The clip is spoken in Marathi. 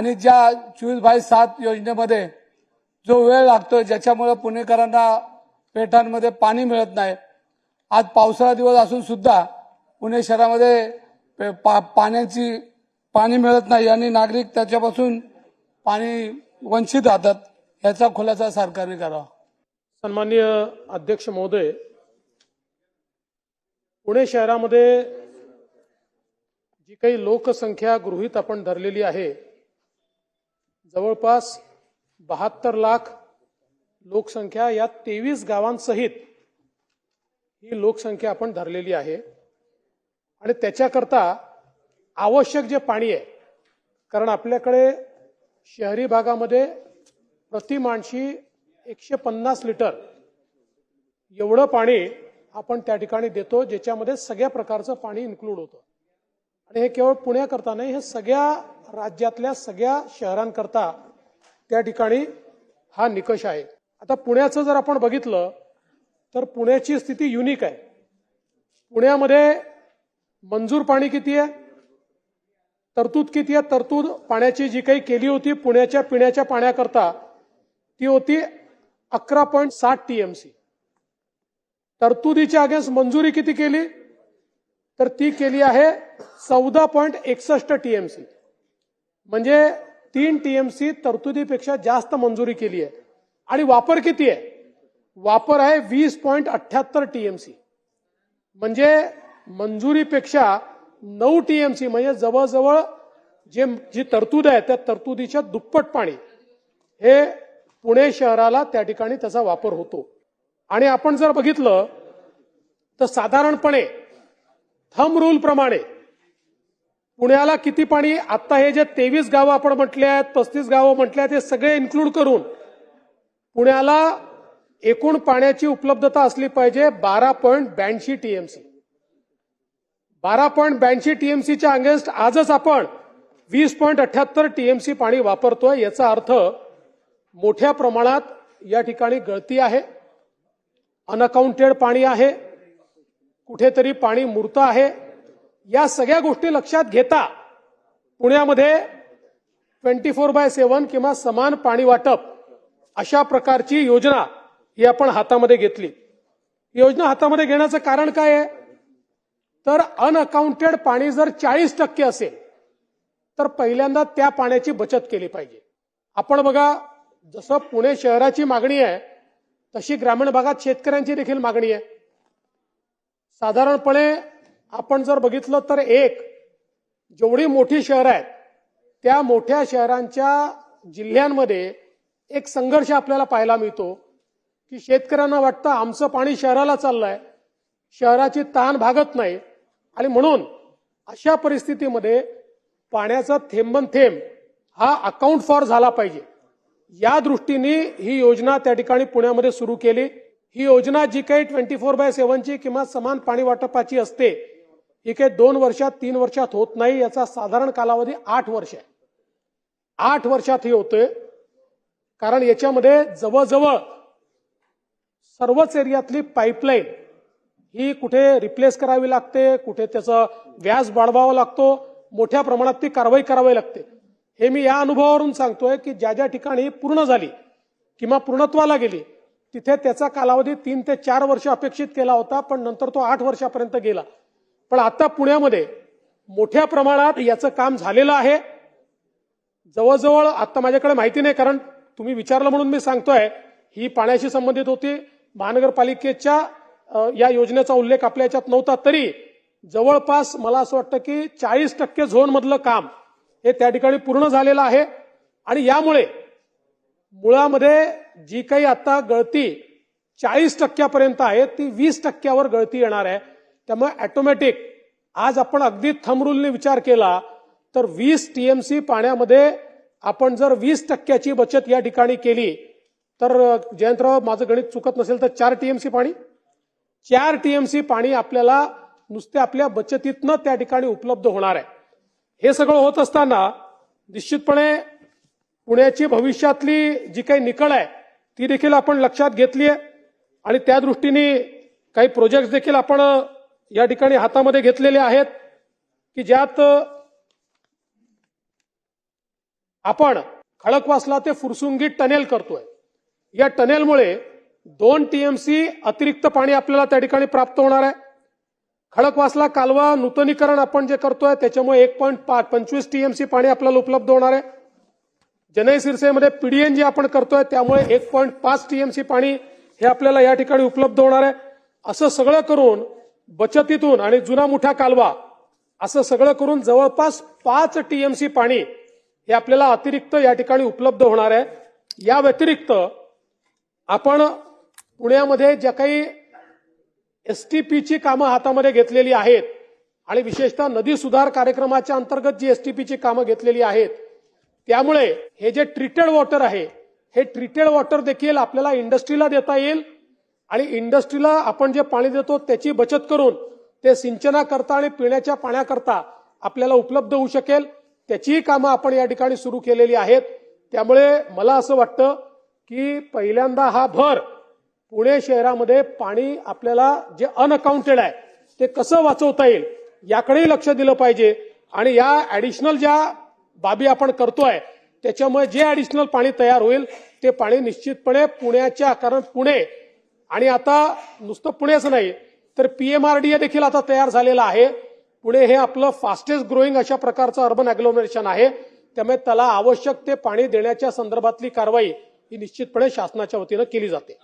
आणि ज्या चोवीस बाय सात योजनेमध्ये जो वेळ लागतो ज्याच्यामुळे पुणेकरांना पेठांमध्ये पाणी मिळत नाही. आज पावसाळा दिवस असून सुद्धा पुणे शहरामध्ये पे- पा- पाण्याची पाणी मिळत नाही आणि नागरिक त्याच्यापासून पाणी वंचित राहतात याचा खुलासा सरकारने करावा. सन्माननीय अध्यक्ष महोदय पुणे शहरामध्ये जी काही लोकसंख्या गृहीत आपण धरलेली आहे जवळपास बहात्तर लाख लोकसंख्या या तेवीस गावांसहित ही लोकसंख्या आपण धरलेली आहे. आणि त्याच्याकरता आवश्यक जे पाणी आहे कारण आपल्याकडे शहरी भागामध्ये प्रति माणशी एकशे पन्नास लिटर एवढं पाणी आपण त्या ठिकाणी देतो ज्याच्यामध्ये सगळ्या प्रकारचं पाणी इन्क्लूड होतं. आणि हे केवळ पुण्याकरता नाही हे सगळ्या राज्यातल्या सगळ्या शहरांकरता त्या ठिकाणी हा निकष आहे. आता पुण्याचं जर आपण बघितलं तर पुण्याची स्थिती युनिक आहे. पुण्यामध्ये मंजूर पाणी किती आहे? तरतूद किती आहे? तरतूद पाण्याची जी काही केली होती पुण्याच्या पिण्याच्या पाण्याकरता ती होती अकरा पॉईंट साठ टीएमसी तरतुदीच्या अगेन्स्ट मंजुरी किती केली? तर ती केली आहे चौदा पॉईंट एकसष्ट टीएमसी. म्हणजे तीन टीएमसी तरतुदीपेक्षा जास्त मंजुरी केली आहे. आणि वापर किती आहे? वापर आहे वीस पॉईंट अठ्याहत्तर टीएमसी. म्हणजे मंजुरीपेक्षा नऊ टीएमसी म्हणजे जवळजवळ जे जी तरतूद आहे त्या तरतुदीच्या दुप्पट पाणी हे पुणे शहराला त्या ठिकाणी त्याचा वापर होतो. आणि आपण जर बघितलं तर साधारणपणे थम रूल प्रमाणे पुण्याला किती पाणी? आता हे जे तेवीस गावं आपण म्हटले आहेत पस्तीस गावं म्हटले आहेत हे सगळे इन्क्लूड करून पुण्याला एकूण पाण्याची उपलब्धता असली पाहिजे बारा पॉईंट ब्याऐंशी टीएमसी बारा पॉईंट ब्याऐंशी टीएमसीच्या अगेन्स्ट आजच आपण वीस पॉईंट अठ्याहत्तर टीएमसी पाणी वापरतोय याचा अर्थ मोठ्या प्रमाणात या ठिकाणी गळती आहे अनअकाउंटेड पाणी आहे कुठेतरी पाणी मूर्त आहे. या सगळ्या गोष्टी लक्षात घेता पुण्यामध्ये ट्वेंटी फोर बाय सेव्हन किंवा समान पाणी वाटप अशा प्रकारची योजना ही आपण हातामध्ये घेतली. योजना हातामध्ये घेण्याचं कारण काय आहे? तर अनअकाउंटेड पाणी जर चाळीस टक्के असेल तर पहिल्यांदा त्या पाण्याची बचत केली पाहिजे. आपण बघा जसं पुणे शहराची मागणी आहे तशी ग्रामीण भागात शेतकऱ्यांची देखील मागणी आहे. साधारणपणे आपण जर बघितलं तर एक जेवढी मोठी शहरं आहेत त्या मोठ्या शहरांच्या जिल्ह्यांमध्ये एक संघर्ष आपल्याला पाहायला मिळतो की शेतकऱ्यांना वाटतं आमचं पाणी शहराला चाललंय शहराची ताण भागत नाही. आणि म्हणून अशा परिस्थितीमध्ये पाण्याचा थेंबन थेंब हा अकाउंट फॉर झाला पाहिजे. या दृष्टीने ही योजना त्या ठिकाणी पुण्यामध्ये सुरू केली. ही योजना जी काही ट्वेंटी फोर बाय सेव्हनची किंवा समान पाणी वाटपाची असते ही काही दोन वर्षात तीन वर्षात होत नाही याचा साधारण कालावधी आठ वर्ष आहे. आठ वर्षात हे होतंय कारण याच्यामध्ये जवळजवळ सर्वच एरियातली पाईपलाईन ही कुठे रिप्लेस करावी लागते कुठे त्याचं व्याज वाढवावा लागतो मोठ्या प्रमाणात ती कारवाई करावी लागते. हे मी या अनुभवावरून सांगतोय की ज्या ज्या ठिकाणी पूर्ण झाली किंवा पूर्णत्वाला गेली तिथे त्याचा कालावधी तीन ते चार वर्ष अपेक्षित केला होता पण नंतर तो आठ वर्षापर्यंत गेला. पण आता पुण्यामध्ये मोठ्या प्रमाणात याचं काम झालेलं आहे. जवळजवळ आता माझ्याकडे माहिती नाही कारण तुम्ही विचारलं म्हणून मी सांगतोय ही पाण्याशी संबंधित होती. महानगरपालिकेच्या या योजनेचा उल्लेख आपल्या याच्यात नव्हता तरी जवळपास मला असं वाटतं की चाळीस टक्के झोनमधलं काम हे त्या ठिकाणी पूर्ण झालेलं आहे. आणि यामुळे मुळामध्ये जी काही आता गळती चाळीस टक्क्यापर्यंत आहे ती वीस टक्क्यावर गळती येणार आहे. त्यामुळे ॲटोमॅटिक आज आपण अगदी थंब विचार केला तर वीस टीएमसी पाण्यामध्ये आपण जर वीस टक्क्याची बचत या ठिकाणी केली तर जयंतराव माझं गणित चुकत नसेल तर चार टीएमसी पाणी? चार टीएमसी पाणी आपल्याला नुसते आपल्या बचतीतनं त्या ठिकाणी उपलब्ध होणार आहे. हे सगळं होत असताना निश्चितपणे पुण्याची भविष्यातली जी काही निकळ आहे ती देखील आपण लक्षात घेतली आहे. आणि त्या दृष्टीने काही प्रोजेक्ट देखील आपण या ठिकाणी हातामध्ये घेतलेले आहेत की ज्यात आपण खडकवासला ते फुरसुंगी टनेल करतोय. या टनेलमुळे दोन टीएमसी अतिरिक्त पाणी आपल्याला त्या ठिकाणी प्राप्त होणार आहे. खडकवासला कालवा नूतनीकरण आपण जे करतोय त्याच्यामुळे एक पॉईंट पंचवीस टीएमसी पाणी आपल्याला उपलब्ध होणार आहे. जनई सिरसेमध्ये पीडीएन जी आपण करतोय त्यामुळे एक पॉईंट पाच टीएमसी पाणी हे आपल्याला या ठिकाणी उपलब्ध होणार आहे. असं सगळं करून बचतीतून आणि जुना मोठा कालवा असं सगळं करून जवळपास पाच टीएमसी पाणी हे आपल्याला अतिरिक्त या ठिकाणी उपलब्ध होणार आहे. या व्यतिरिक्त आपण पुण्यामध्ये ज्या काही एसटीपीची कामं हातामध्ये घेतलेली आहेत आणि विशेषतः नदी सुधार कार्यक्रमाच्या अंतर्गत जी एसटीपीची कामं घेतलेली आहेत त्यामुळे हे जे ट्रीटेड वॉटर आहे हे ट्रीटेड वॉटर देखील आपल्याला इंडस्ट्रीला देता येईल. आणि इंडस्ट्रीला आपण जे पाणी देतो त्याची बचत करून ते सिंचनाकरता आणि पिण्याच्या पाण्याकरता आपल्याला उपलब्ध होऊ शकेल. त्याचीही कामं आपण या ठिकाणी सुरू केलेली आहेत. त्यामुळे मला असं वाटतं की पहिल्यांदा हा भर पुणे शहरामध्ये पाणी आपल्याला जे अनअकाउंटेड आहे ते कसं वाचवता येईल याकडेही लक्ष दिलं पाहिजे. आणि या ऍडिशनल ज्या बाबी आपण करतोय. त्याच्यामुळे जे ऍडिशनल पाणी तयार होईल ते पाणी निश्चितपणे पुण्याच्या कारण पुणे आणि आता नुसतं पुणेच नाही तर पीएमआरडीए देखील आता तयार झालेला आहे. पुणे हे आपलं फास्टेस्ट ग्रोईंग अशा प्रकारचं अर्बन अग्लोमरेशन आहे. त्यामुळे त्याला आवश्यक ते पाणी देण्याच्या संदर्भातली कारवाई ही निश्चितपणे शासनाच्या वतीनं केली जाते.